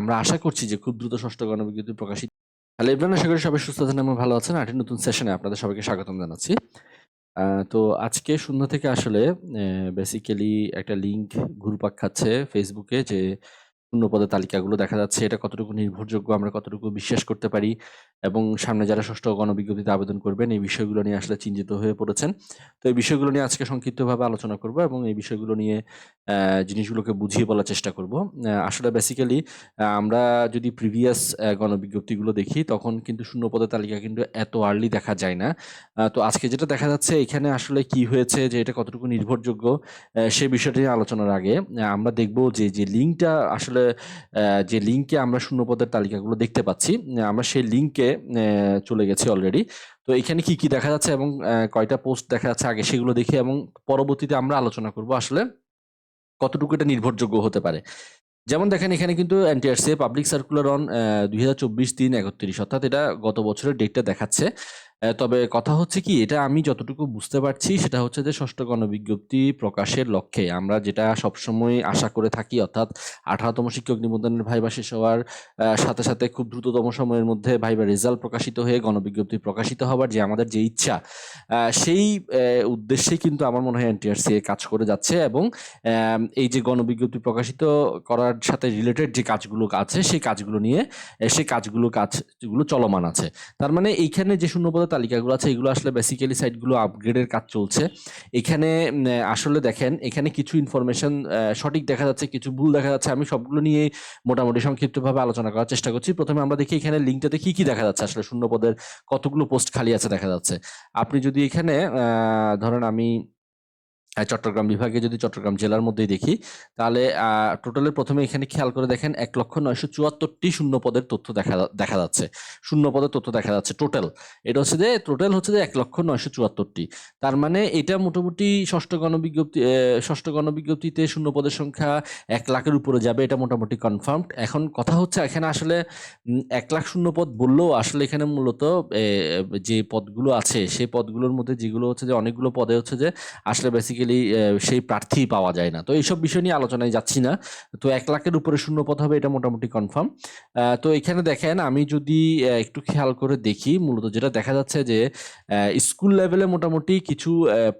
আমরা আশা করছি যে খুব দ্রুত ষষ্ঠ গণবিজ্ঞপ্তি প্রকাশিত হ্যালো ইব্রান আশা করি সবাই সুস্থ আছেন এবং ভালো আছেন। আরেকটি নতুন সেশনে আপনাদের সবাইকে স্বাগতম জানাচ্ছি। তো আজকে শূন্য থেকে আসলে বেসিক্যালি একটা লিঙ্ক ঘুরপাক খাচ্ছে ফেসবুকে যে পদের তালিকাগুলো দেখা যাচ্ছে। এটা কতটুকু নির্ভরযোগ্য, আমরা কতটুকু বিশ্বাস করতে পারি এবং সামনে যারা ষষ্ঠ গণবিজ্ঞপ্তিতে আবেদন করবেন, এই বিষয়গুলো নিয়ে আসলে চিন্তিত হয়ে পড়েছেন। তো এই বিষয়গুলো নিয়ে আজকে সংক্ষিপ্তভাবে আলোচনা করব এবং এই বিষয়গুলো নিয়ে জিনিসগুলোকে বুঝিয়ে বলার চেষ্টা করব। আসলে বেসিক্যালি আমরা যদি প্রিভিয়াস গণবিজ্ঞপ্তিগুলো দেখি, তখন কিন্তু শূন্য পদের তালিকা কিন্তু এত আর্লি দেখা যায় না। তো আজকে যেটা দেখা যাচ্ছে, এখানে আসলে কি হয়েছে, যে এটা কতটুকু নির্ভরযোগ্য সে বিষয়টি নিয়ে আলোচনার আগে আমরা দেখব যে যে লিঙ্কটা আসলে আহ, যে লিঙ্কে আমরা শূন্য পদের তালিকাগুলো দেখতে পাচ্ছি আমরা সেই লিঙ্কে চলে গেছি অলরেডি তো এখানে কি কি দেখা যাচ্ছে এবং কয়টা পোস্ট দেখা যাচ্ছে আগে সেগুলো দেখি এবং পরবর্তীতে আমরা আলোচনা করব আসলে কতটুকু এটা নির্ভরযোগ্য হতে পারে। যেমন দেখেন এখানে কিন্তু এনটিআরসি পাবলিক সার্কুলার অন দুই হাজার চব্বিশ তিন একত্রিশ অর্থাৎ এটা গত বছরের ডেটটা দেখাচ্ছে। তবে কথা হচ্ছে কি এটা আমি যতটুকু বুঝতে পারছি সেটা হচ্ছে যে ষষ্ঠ গণবিজ্ঞপ্তি প্রকাশের লক্ষ্যে। আমরা যেটা সবসময় আশা করে থাকি অর্থাৎ আঠারোতম শিক্ষক নিবন্ধনের ভাইবা শেষ হওয়ার সাথে সাথে খুব দ্রুততম সময়ের মধ্যে ভাইবা রেজাল্ট প্রকাশিত হয়ে গণবিজ্ঞপ্তি প্রকাশিত হবার যে আমাদের যে ইচ্ছা সেই আহ, উদ্দেশ্যেই কিন্তু আমার মনে হয় এনটিআরসি কাজ করে যাচ্ছে এবং এই যে গণবিজ্ঞপ্তি প্রকাশিত করার সাথে রিলেটেড যে কাজগুলো আছে সেই কাজগুলো নিয়ে সেই কাজগুলো কাজগুলো চলমান আছে। তার মানে এইখানে যে শূন্যপদের তালিকাগুলো আছে, এগুলো আসলে বেসিক্যালি সাইটগুলো আপগ্রেডের কাজ চলছে। এখানে আসলে দেখেন, এখানে কিছু ইনফরমেশন সঠিক দেখা যাচ্ছে, কিছু ভুল দেখা যাচ্ছে, আমি সবগুলো নিয়ে মোটামুটি সংক্ষিপ্তভাবে আলোচনা করার চেষ্টা করছি। প্রথমে আমরা দেখি এখানে লিঙ্কটাতে কী কী দেখা যাচ্ছে, আসলে শূন্য পদের কতগুলো পোস্ট খালি আছে দেখা যাচ্ছে। আপনি যদি এখানে ধরেন আমি চট্টগ্রাম বিভাগে যদি চট্টগ্রাম জেলার মধ্যেই দেখি, তাহলে টোটালের প্রথমে এখানে খেয়াল করে দেখেন এক লক্ষ নয়শো চুয়াত্তরটি শূন্য পদের তথ্য দেখা দেখা যাচ্ছে। শূন্য পদের তথ্য দেখা যাচ্ছে টোটাল এটা হচ্ছে যে টোটাল হচ্ছে যে এক লক্ষ নয়শো চুয়াত্তরটি। তার মানে এটা মোটামুটি ষষ্ঠ গণবিজ্ঞপ্তি ষষ্ঠ গণবিজ্ঞপ্তিতে শূন্য পদের সংখ্যা এক লাখের উপরে যাবে, এটা মোটামুটি কনফার্মড এখন কথা হচ্ছে, এখানে আসলে এক লাখ শূন্য পদ বললেও আসলে এখানে মূলত যে পদগুলো আছে, সেই পদগুলোর মধ্যে যেগুলো হচ্ছে যে, অনেকগুলো পদে হচ্ছে যে, আসলে বেসিক্যালি সেই প্রার্থী পাওয়া যায় না। তো এইসব বিষয় নিয়ে আলোচনায় যাচ্ছি না। তো এক লাখের উপরে শূন্য পদ হবে, এটা মোটামুটি কনফার্ম তো এখানে দেখেন, আমি যদি একটু খেয়াল করে দেখি, মূলত যেটা দেখা যাচ্ছে যে স্কুল লেভেলে মোটামুটি কিছু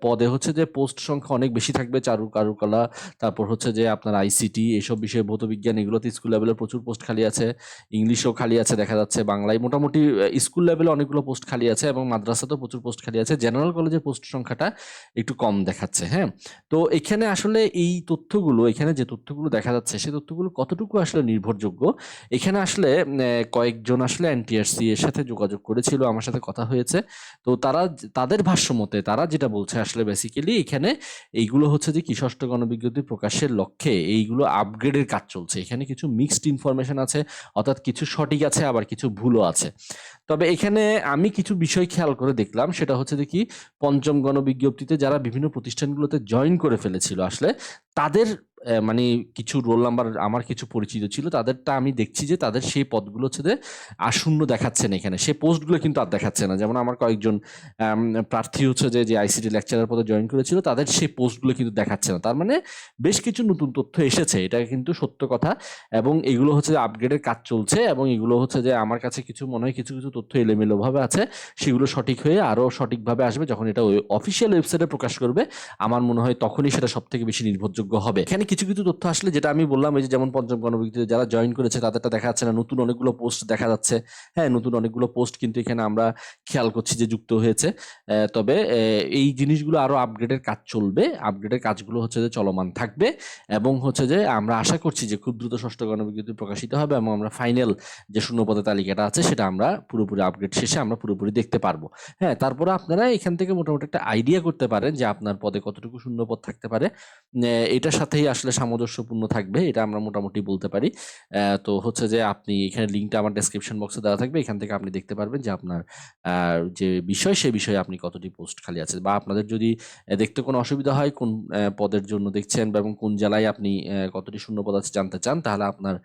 পদে হচ্ছে যে পোস্ট সংখ্যা অনেক বেশি থাকবে, চারু, কারুকলা, তারপর হচ্ছে যে আপনার আইসিটি এসব বিষয়ে ভৌত বিজ্ঞান, এগুলোতে স্কুল লেভেলে প্রচুর পোস্ট খালি আছে, ইংলিশও খালি আছে দেখা যাচ্ছে, বাংলায় মোটামুটি স্কুল লেভেলে অনেকগুলো পোস্ট খালি আছে এবং মাদ্রাসাতেও প্রচুর পোস্ট খালি আছে। জেনারেল কলেজে পোস্ট সংখ্যাটা একটু কম দেখাচ্ছে। হ্যাঁ? তো এখানে আসলে এই তথ্যগুলো, এখানে যে তথ্যগুলো দেখা যাচ্ছে সেই তথ্যগুলো কতটুকু আসলে নির্ভরযোগ্য? এখানে আসলে কয়েকজন আসলে এনটিআরসি এর সাথে যোগাযোগ করেছিল, আমার সাথে কথা হয়েছে। তো তারা তাদের ভাষ্য মতে তারা যেটা বলছে আসলে বেসিক্যালি এখানে এইগুলো হচ্ছে যে কি, ষষ্ঠ গণবিজ্ঞপ্তি প্রকাশের লক্ষ্যে এইগুলো আপগ্রেডের কাজ চলছে। এখানে কিছু মিক্সড ইনফরমেশন আছে, অর্থাৎ কিছু সঠিক আছে, আবার কিছু ভুলও আছে। তবে এখানে আমি কিছু বিষয় খেয়াল করে দেখলাম, সেটা হচ্ছে দেখি পঞ্চম গণবিজ্ঞপ্তিতে যারা বিভিন্ন প্রতিষ্ঠানগুলোতে জয়েন করে ফেলেছিল আসলে, তাদের মানে কিছু রোল নাম্বার আমার কিছু পরিচিত ছিল, তাদেরটা আমি দেখছি যে তাদের সেই পদগুলো হচ্ছে যে আর শূন্য দেখাচ্ছে না এখানে। সেই পোস্টগুলো কিন্তু আর দেখাচ্ছে না। যেমন আমার কয়েকজন প্রার্থী হচ্ছে যে যে আইসিটি লেকচারার পদে জয়েন করেছিল, তাদের সেই পোস্টগুলো কিন্তু দেখাচ্ছে না। তার মানে বেশ কিছু নতুন তথ্য এসেছে, এটা কিন্তু সত্য কথা। এবং এগুলো হচ্ছে যে আপগ্রেডের কাজ চলছে এবং এগুলো হচ্ছে যে আমার কাছে কিছু মনে হয় কিছু কিছু তথ্য এলোমেলো ভাবে আছে, সেগুলো সঠিক হয়ে আরও সঠিকভাবে আসবে। যখন এটা অফিসিয়াল ওয়েবসাইটে প্রকাশ করবে, আমার মনে হয় তখনই সেটা সব থেকে বেশি নির্ভরযোগ্য হবে। এখানে কিছু কিছু তথ্য আসলে যেটা আমি বললাম, এই যে যেমন পঞ্চম গণবিজ্ঞপ্তিতে যারা জয়েন করেছে তাদেরটা দেখা যাচ্ছে না, নতুন অনেকগুলো পোস্ট দেখা যাচ্ছে। হ্যাঁ নতুন অনেকগুলো পোস্ট কিন্তু এখানে আমরা খেয়াল করছি যে যুক্ত হয়েছে। তবে এই জিনিসগুলো আরও আপগ্রেডের কাজ চলবে। আপগ্রেডের কাজগুলো হচ্ছে যে চলমান থাকবে এবং হচ্ছে যে আমরা আশা করছি যে খুব দ্রুত ষষ্ঠ গণবিজ্ঞপ্তি প্রকাশিত হবে এবং আমরা ফাইনাল যে শূন্যপদের তালিকাটা আছে, সেটা আমরা পুরোপুরি আপগ্রেড শেষে আমরা পুরোপুরি দেখতে পারব। হ্যাঁ তারপরে আপনারা এখান থেকে মোটামুটি একটা আইডিয়া করতে পারেন যে আপনার পদে কতটুকু শূন্যপদ থাকতে পারে। এটার সাথেই আসলে সামঞ্জস্যপূর্ণ থাকবে, এটা আমরা মোটামুটি বলতে পারি। তো হচ্ছে যে আপনি এখানে লিঙ্কটা আমার ডেসক্রিপশন বক্সে দেওয়া থাকবে, এখান থেকে আপনি দেখতে পারবেন যে আপনার যে বিষয় সেই বিষয়ে আপনি কতটি পোস্ট খালি আছে। বা আপনাদের যদি দেখতে কোনো অসুবিধা হয়, কোন পদের জন্য দেখছেন বা এবং কোন জেলায় আপনি কতটি শূন্য পদ আছে জানতে চান, তাহলে আপনার,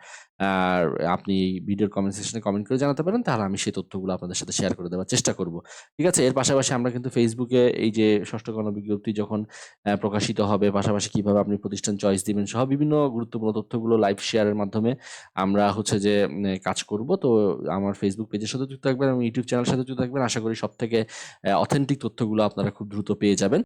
আর আপনি ভিডিওর কমেন্ট সেকশনে কমেন্ট করে জানাতে পারেন, তাহলে আমি সেই তথ্যগুলো আপনাদের সাথে শেয়ার করে দেওয়ার চেষ্টা করব। ঠিক আছে? এর পাশাপাশি আমরা কিন্তু ফেসবুকে এই যে ষষ্ঠ গণবিজ্ঞপ্তি যখন প্রকাশিত হবে, পাশাপাশি কীভাবে আপনি প্রতিষ্ঠান চয়েস দিবেন সহ বিভিন্ন গুরুত্বপূর্ণ তথ্যগুলো লাইভ শেয়ারের মাধ্যমে আমরা হচ্ছে যে কাজ করব। তো আমার ফেসবুক পেজের সাথে যুক্ত থাকবেন এবং ইউটিউব চ্যানেলের সাথে যুক্ত থাকবেন। আশা করি সব থেকে অথেন্টিক তথ্যগুলো আপনারা খুব দ্রুত পেয়ে যাবেন।